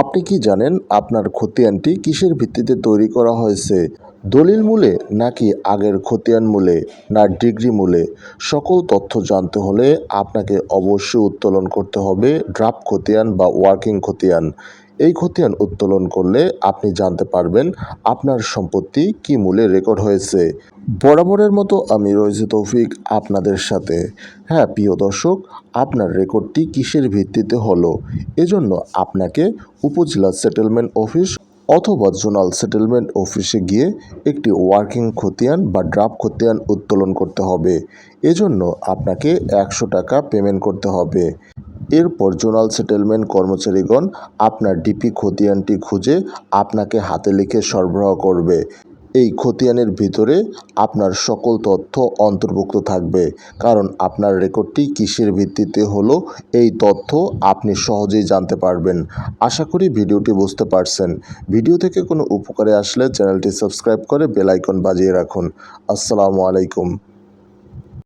আপনি কি জানেন আপনার খতিয়ানটি কিসের ভিত্তিতে তৈরি করা হয়েছে? দলিল মূলে নাকি আগের খতিয়ান মূলে না ডিগ্রি মূলে? সকল তথ্য জানতে হলে আপনাকে অবশ্যই উত্তোলন করতে হবে ড্রাফট খতিয়ান বা ওয়ার্কিং খতিয়ান। এই খতিয়ান উত্তোলন করলে আপনি জানতে পারবেন আপনার সম্পত্তি কি মূলে রেকর্ড হয়েছে। বরাবরের মতো আমি রয়েছে তৌফিক আপনাদের সাথে। হ্যাঁ প্রিয় দর্শক, আপনার রেকর্ডটি কিসের ভিত্তিতে হলো? এজন্য আপনাকে উপজেলা সেটেলমেন্ট অফিস অথবা জোনাল সেটেলমেন্ট অফিসে গিয়ে একটি ওয়ার্কিং খতিয়ান বা ড্রাফট খতিয়ান উত্তোলন করতে হবে। এজন্য আপনাকে একশো টাকা পেমেন্ট করতে হবে। এরপর জোনাল সেটেলমেন্ট কর্মচারীগণ আপনার ডিপি খতিয়ানটি খুঁজে আপনাকে হাতে লিখে সরবরাহ করবে। এই খতিয়ানের ভিতরে আপনার সকল তথ্য অন্তর্ভুক্ত থাকবে, কারণ আপনার রেকর্ডটি কিসের ভিত্তিতে হলো এই তথ্য আপনি সহজেই জানতে পারবেন। আশা করি ভিডিওটি বুঝতে পারছেন। ভিডিও থেকে কোনো উপকারে আসলে চ্যানেলটি সাবস্ক্রাইব করে বেল আইকন বাজিয়ে রাখুন। আসসালামু আলাইকুম।